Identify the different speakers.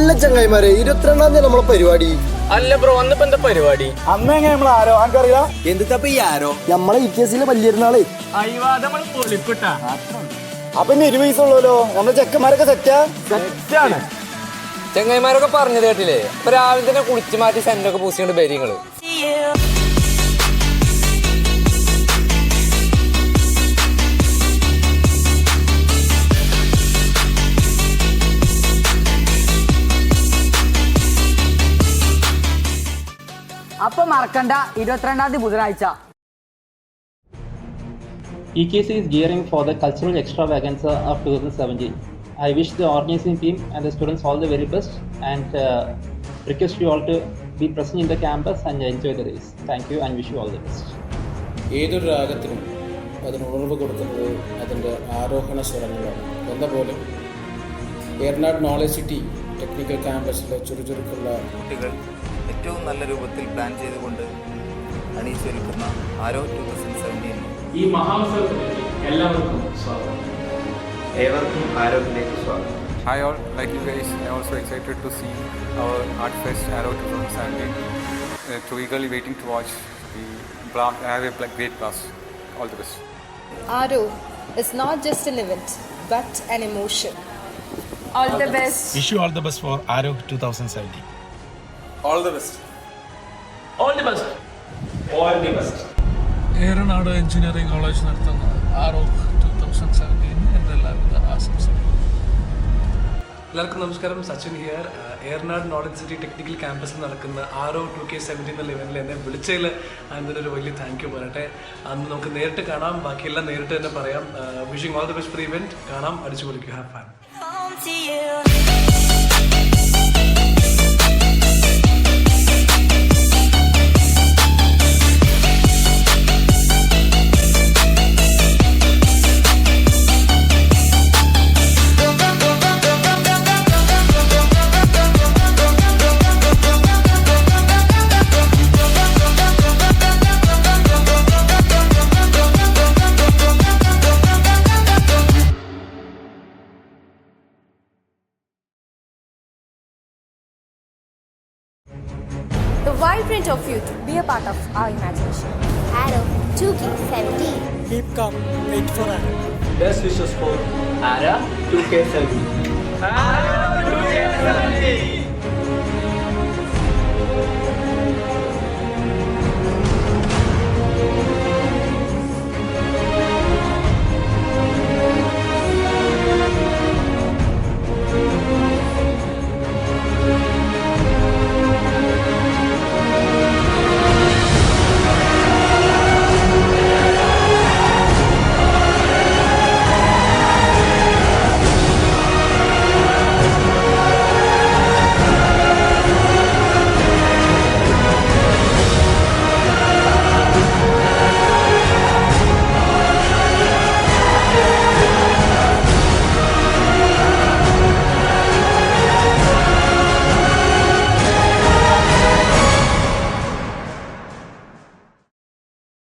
Speaker 1: അല്ല ചങ്ങായിമാരെ ഇരുപത്തിരണ്ടാം തീയതി നമ്മളെ പരിപാടി.
Speaker 2: അല്ല ബ്രോ അന്നിപ്പോ എന്താ പരിപാടി?
Speaker 3: അന്ന് എങ്ങനെ നമ്മൾ ആരോ? ആർക്കറിയാം
Speaker 1: എന്തിട്ടപ്പ ഈ ആരോ? നമ്മളെ ഇ വലിയിരുന്നാളേ
Speaker 2: പൊളിക്കുട്ടാ
Speaker 3: അപ്പൊ ഇനി ഇരുപത് വയസ്സുള്ളല്ലോ നമ്മുടെ ചെക്കന്മാരൊക്കെ സെറ്റാ? സെറ്റാണ്.
Speaker 2: ചെങ്ങായിമാരൊക്കെ പറഞ്ഞു കേട്ടില്ലേ? അപ്പൊ രാവിലെ തന്നെ കുളിച്ചു മാറ്റി സെന്റൊക്കെ പൂസിക്കൊണ്ട് ബരിങ്ങൾ
Speaker 4: അപ്പൊ മറക്കണ്ട. ഇരുപത്തിരണ്ടാം തീയതി ബുധനാഴ്ച.
Speaker 5: E K C is gearing for the cultural extravaganza of two thousand seventeen I wish the organising team and the students all the very best and request you all to be present in the campus and enjoy the race thank you and wish you all the best
Speaker 6: ഏതൊരു രാഗത്തിനും അതിന് ഉണർവ് കൊടുക്കുന്നത് അതിന്റെ ആരോഹണ സ്വരങ്ങളാണ്. എന്ന പോലെ എർനാട് നോളജ് സിറ്റി ടെക്നിക്കൽ ക്യാമ്പസിലെ ചുറുചുറുക്കുള്ള
Speaker 7: കുട്ടികൾ ഏറ്റവും നല്ല രൂപത്തിൽ പ്ലാൻ ചെയ്തുകൊണ്ട് അണിയിച്ചൊരുക്കുന്ന ആരോ ടു തൗസൻഡ് സെവന്റീൻ
Speaker 8: ഈ മഹാത്സവത്തിലേക്ക് എല്ലാവർക്കും സ്വാഗതം
Speaker 7: ഏവർക്കും ആരോഗ്യത്തിലേക്ക് സ്വാഗതം
Speaker 9: Hi all, like you guys, I'm also excited to see our Art Fest Arrow 2017. Uh, too eagerly waiting to watch the bla- have a great blast. All the best.
Speaker 10: Aro is not just an event, but an emotion. All the best.
Speaker 8: Wish you all the best for two thousand seventeen
Speaker 6: all the best
Speaker 8: all the best all the
Speaker 11: Eranad engineering college നടത്തുന്ന ആറോ to thousand seventeen എന്റെ എല്ലാവിധ ആശംസകളും
Speaker 8: എല്ലാവർക്കും നമസ്കാരം. Sachin here. Eranad knowledge city technical ക്യാമ്പസിൽ നടക്കുന്ന ആറോ ടു കെ സെവന്റീൻ എന്നുള്ള ഇവന്റിൽ എന്നെ വിളിച്ചതിൽ അതിനൊരു വലിയ താങ്ക് യു പറയട്ടെ. അന്ന് നമുക്ക് നേരിട്ട് കാണാം. ബാക്കിയെല്ലാം നേരിട്ട് തന്നെ പറയാം. Wishing all the best for event കാണാം. അടിച്ചു പൊളിക്കുക have fun
Speaker 10: vibrant of you to be a part of our imagination. Arrow 2K17.
Speaker 3: Keep calm, wait for Arrow.
Speaker 2: Best wishes for Arrow 2K17. Arrow 2K17.